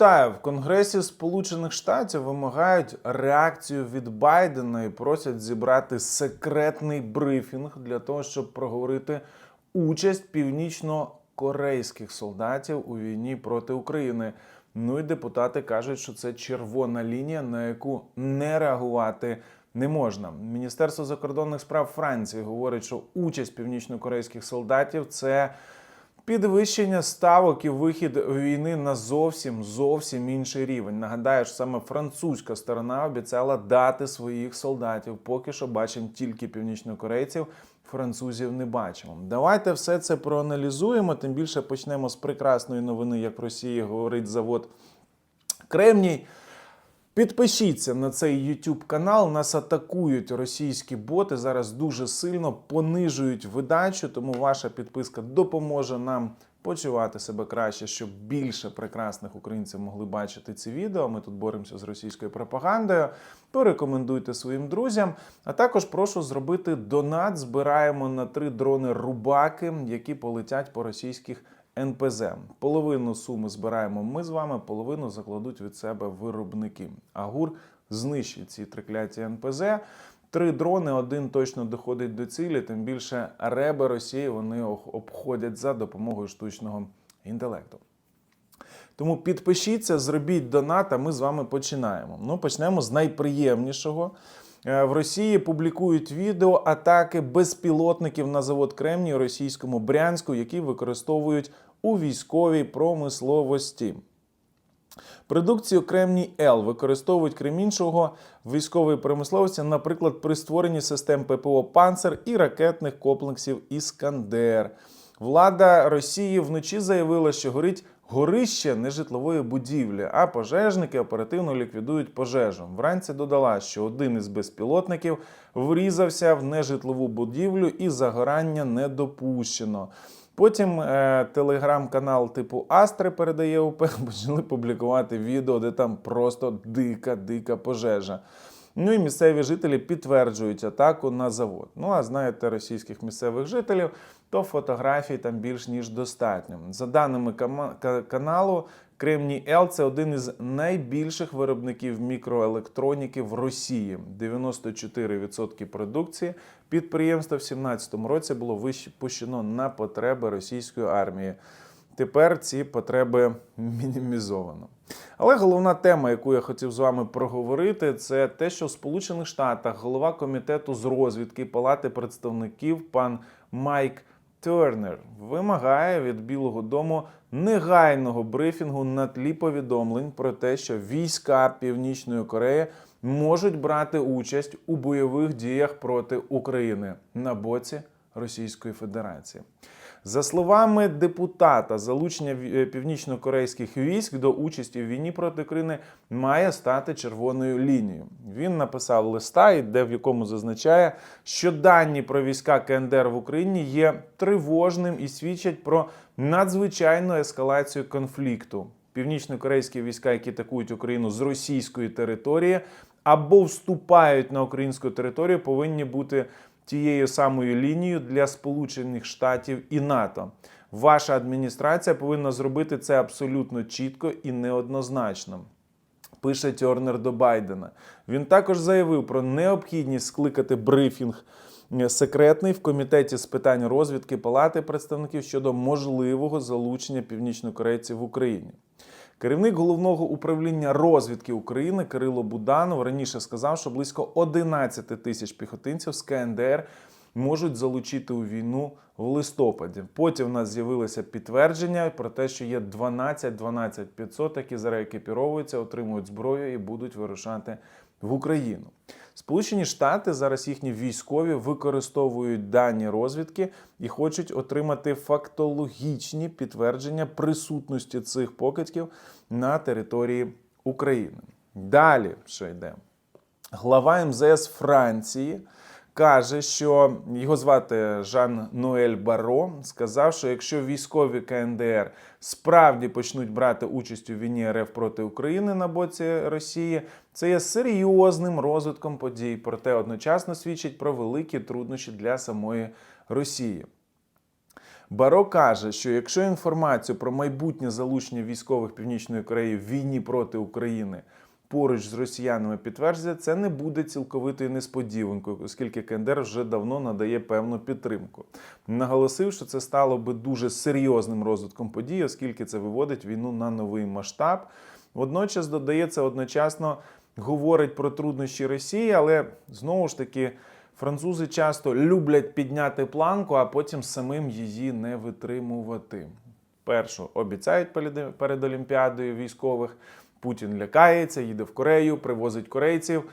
Вітаю в Конгресі Сполучених Штатів вимагають реакцію від Байдена і просять зібрати секретний брифінг для того, щоб проговорити участь північно-корейських солдатів у війні проти України. Ну і депутати кажуть, що це червона лінія, на яку не реагувати не можна. Міністерство закордонних справ Франції говорить, що участь північно-корейських солдатів це підвищення ставок і вихід війни на зовсім зовсім інший рівень. Нагадаю, що саме французька сторона обіцяла дати своїх солдатів. Поки що бачимо тільки північнокорейців. Французів не бачимо. Давайте все це проаналізуємо. Тим більше почнемо з прекрасної новини, як в Росії говорить завод Кремній. Підпишіться на цей YouTube канал. Нас атакують російські боти. Зараз дуже сильно понижують видачу, тому ваша підписка допоможе нам почувати себе краще, щоб більше прекрасних українців могли бачити ці відео. Ми тут боремося з російською пропагандою. Порекомендуйте своїм друзям. А також прошу зробити донат. Збираємо на три дрони рубаки, які полетять по російських. НПЗ. Половину суми збираємо ми з вами, половину закладуть від себе виробники. Агур знищить ці трикляті НПЗ. Три дрони, один точно доходить до цілі, тим більше реби Росії вони обходять за допомогою штучного інтелекту. Тому підпишіться, зробіть донат, а ми з вами починаємо. Ну, почнемо з найприємнішого. Е, В Росії публікують відео атаки безпілотників на завод Кремній російському Брянську, які використовують у військовій промисловості. Продукцію Кремній Л використовують крім іншого в військовій промисловості, наприклад, при створенні систем ППО Панцер і ракетних комплексів Іскандер. Влада Росії вночі заявила, що горить горище нежитлової будівлі, а пожежники оперативно ліквідують пожежу. Вранці додала, що один із безпілотників врізався в нежитлову будівлю і загорання не допущено. Потім е, телеграм-канал типу Астри передає УП, почали публікувати відео, де там просто дика, дика пожежа. Ну і місцеві жителі підтверджують атаку на завод. Ну а знаєте, російських місцевих жителів, то фотографій там більш ніж достатньо. За даними каналу, Кремній Л це один із найбільших виробників мікроелектроніки в Росії. 94% продукції підприємства в 2017 році було випущено на потреби російської армії. Тепер ці потреби мінімізовано. Але головна тема, яку я хотів з вами проговорити, це те, що в Сполучених Штатах голова комітету з розвідки Палати представників пан Майк Тернер вимагає від Білого Дому негайного брифінгу на тлі повідомлень про те, що війська Північної Кореї можуть брати участь у бойових діях проти України на боці Російської Федерації. За словами депутата, залучення е, північно-корейських військ до участі в війні проти України має стати червоною лінією. Він написав листа, і де в якому зазначає, що дані про війська КНДР в Україні є тривожним і свідчать про надзвичайну ескалацію конфлікту. Північно-корейські війська, які атакують Україну з російської території або вступають на українську територію, повинні бути тією самою лінією для Сполучених Штатів і НАТО. Ваша адміністрація повинна зробити це абсолютно чітко і неоднозначно. Пише Тернер до Байдена. Він також заявив про необхідність скликати брифінг е, секретний в комітеті з питань розвідки Палати представників щодо можливого залучення північнокорейців в Україні. Керівник головного управління розвідки України Кирило Буданов раніше сказав, що близько 11 тисяч піхотинців з КНДР можуть залучити у війну в листопаді. Потім в нас з'явилося підтвердження про те, що є 12-12 500, які зареекіпіровуються, отримують зброю і будуть вирушати в Україну. Сполучені Штати зараз їхні військові використовують дані розвідки і хочуть отримати фактологічні підтвердження присутності цих покидьків на території України. Далі що йде? Глава МЗС Франції каже, що його звати Жан Ноель Баро. Сказав, що якщо військові КНДР справді почнуть брати участь у війні РФ проти України на боці Росії, це є серйозним розвитком подій, проте одночасно свідчить про великі труднощі для самої Росії. Баро каже, що якщо інформацію про майбутнє залучення військових Північної Кореї в війні проти України поруч з росіянами підтвердять, це не буде цілковитою несподіванкою, оскільки КНДР вже давно надає певну підтримку. Наголосив, що це стало би дуже серйозним розвитком подій, оскільки це виводить війну на новий масштаб. Водночас додається одночасно говорить про труднощі Росії, але знову ж таки. Французи часто люблять підняти планку, а потім самим її не витримувати. Першу обіцяють перед Олімпіадою військових. Путін лякається, їде в Корею, привозить корейців.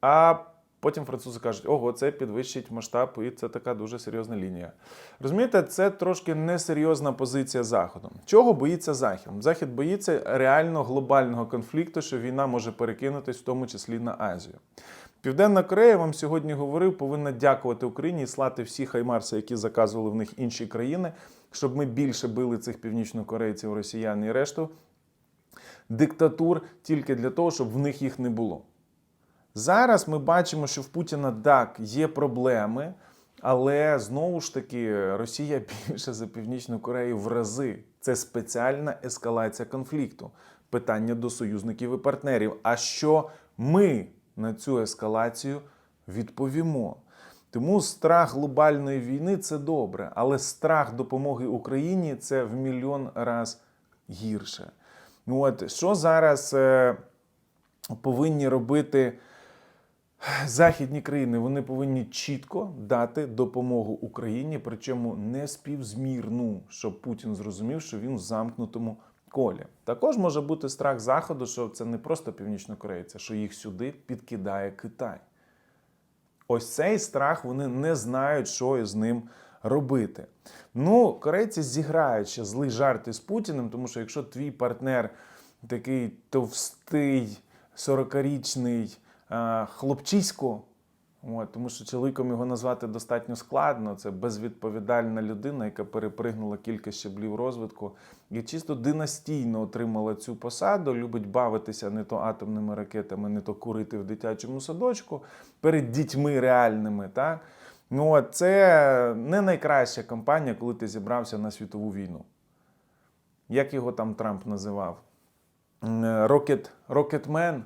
А потім французи кажуть, ого, це підвищить масштаб, і це така дуже серйозна лінія. Розумієте, це трошки несерйозна позиція Заходу. Чого боїться Захід? Захід боїться реально глобального конфлікту, що війна може перекинутись, в тому числі на Азію. Південна Корея, вам сьогодні говорив, повинна дякувати Україні і слати всі хаймарси, які заказували в них інші країни, щоб ми більше били цих північнокорейців, росіян і решту диктатур тільки для того, щоб в них їх не було. Зараз ми бачимо, що в Путіна так є проблеми, але знову ж таки Росія більше за Північну Корею в рази. Це спеціальна ескалація конфлікту. Питання до союзників і партнерів. А що ми на цю ескалацію відповімо? Тому страх глобальної війни це добре, але страх допомоги Україні це в мільйон раз гірше. Ну От що зараз е, повинні робити західні країни? Вони повинні чітко дати допомогу Україні, причому не співзмірну, щоб Путін зрозумів, що він в замкнутому колі. Також може бути страх Заходу, що це не просто північнокорейці, що їх сюди підкидає Китай. Ось цей страх вони не знають, що із ним робити. Ну, корейці зіграють ще злий жарти з Путіним, тому що якщо твій партнер такий товстий, 40-річний е, хлопчисько, от, тому що чоловіком його назвати достатньо складно, це безвідповідальна людина, яка перепригнула кілька щаблів розвитку і чисто династійно отримала цю посаду, любить бавитися не то атомними ракетами, не то курити в дитячому садочку перед дітьми реальними. так? Ну, це не найкраща кампанія, коли ти зібрався на світову війну. Як його там Трамп називав? Рокет, Рокетмен.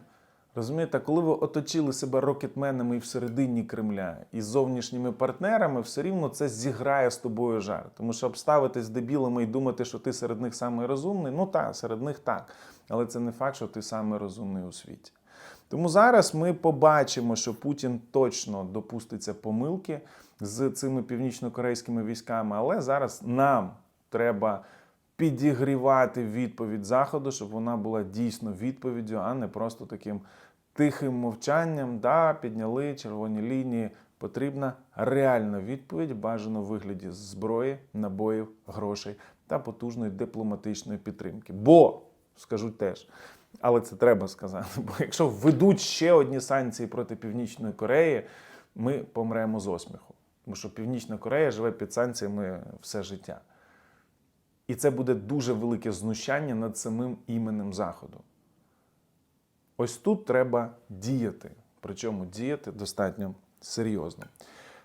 Розумієте, коли ви оточили себе рокетменами і всередині Кремля і зовнішніми партнерами, все рівно це зіграє з тобою жарт. Тому що обставитись дебілами і думати, що ти серед них самий розумний, ну так, серед них так. Але це не факт, що ти самий розумний у світі. Тому зараз ми побачимо, що Путін точно допуститься помилки з цими північнокорейськими військами, але зараз нам треба підігрівати відповідь Заходу, щоб вона була дійсно відповіддю, а не просто таким тихим мовчанням. Да, підняли червоні лінії. Потрібна реальна відповідь, бажано в вигляді зброї, набоїв, грошей та потужної дипломатичної підтримки. Бо скажу теж. Але це треба сказати. Бо якщо введуть ще одні санкції проти Північної Кореї, ми помремо з осміху. Тому що Північна Корея живе під санкціями все життя. І це буде дуже велике знущання над самим іменем Заходу. Ось тут треба діяти. Причому діяти достатньо серйозно.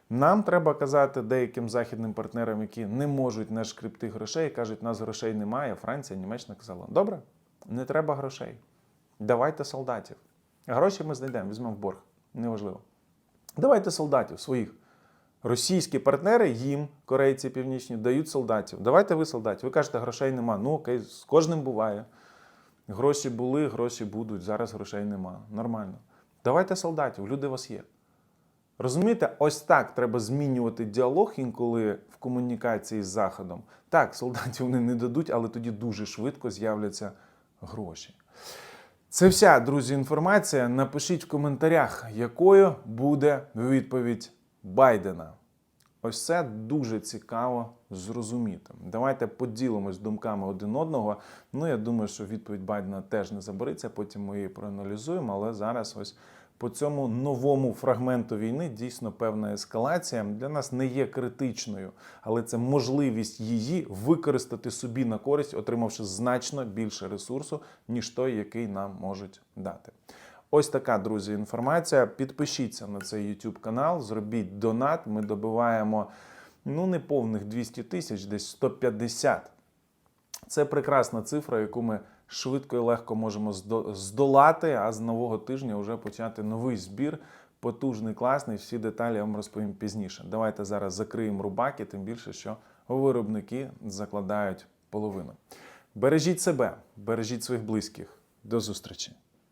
Нам треба казати деяким західним партнерам, які не можуть не шкребти грошей, кажуть, нас грошей немає. Франція, Німеччина казала: добре, не треба грошей. Давайте солдатів. Гроші ми знайдемо, візьмемо в борг. Неважливо. Давайте солдатів своїх. Російські партнери їм, корейці північні, дають солдатів. Давайте ви солдатів. Ви кажете, грошей нема. Ну окей, з кожним буває. Гроші були, гроші будуть. Зараз грошей нема. Нормально. Давайте солдатів, люди у вас є. Розумієте, ось так треба змінювати діалог інколи в комунікації з Заходом. Так, солдатів вони не дадуть, але тоді дуже швидко з'являться гроші. Це вся, друзі, інформація. Напишіть в коментарях, якою буде відповідь Байдена. Ось це дуже цікаво зрозуміти. Давайте поділимось думками один одного. Ну, я думаю, що відповідь Байдена теж не забереться, потім ми її проаналізуємо. Але зараз ось по цьому новому фрагменту війни дійсно певна ескалація для нас не є критичною, але це можливість її використати собі на користь, отримавши значно більше ресурсу, ніж той, який нам можуть дати. Ось така, друзі, інформація. Підпишіться на цей YouTube канал, зробіть донат. Ми добиваємо ну не повних 200 тисяч, десь 150. Це прекрасна цифра, яку ми швидко і легко можемо здолати, а з нового тижня вже почати новий збір. Потужний, класний. Всі деталі я вам розповім пізніше. Давайте зараз закриємо рубаки, тим більше, що виробники закладають половину. Бережіть себе, бережіть своїх близьких. До зустрічі!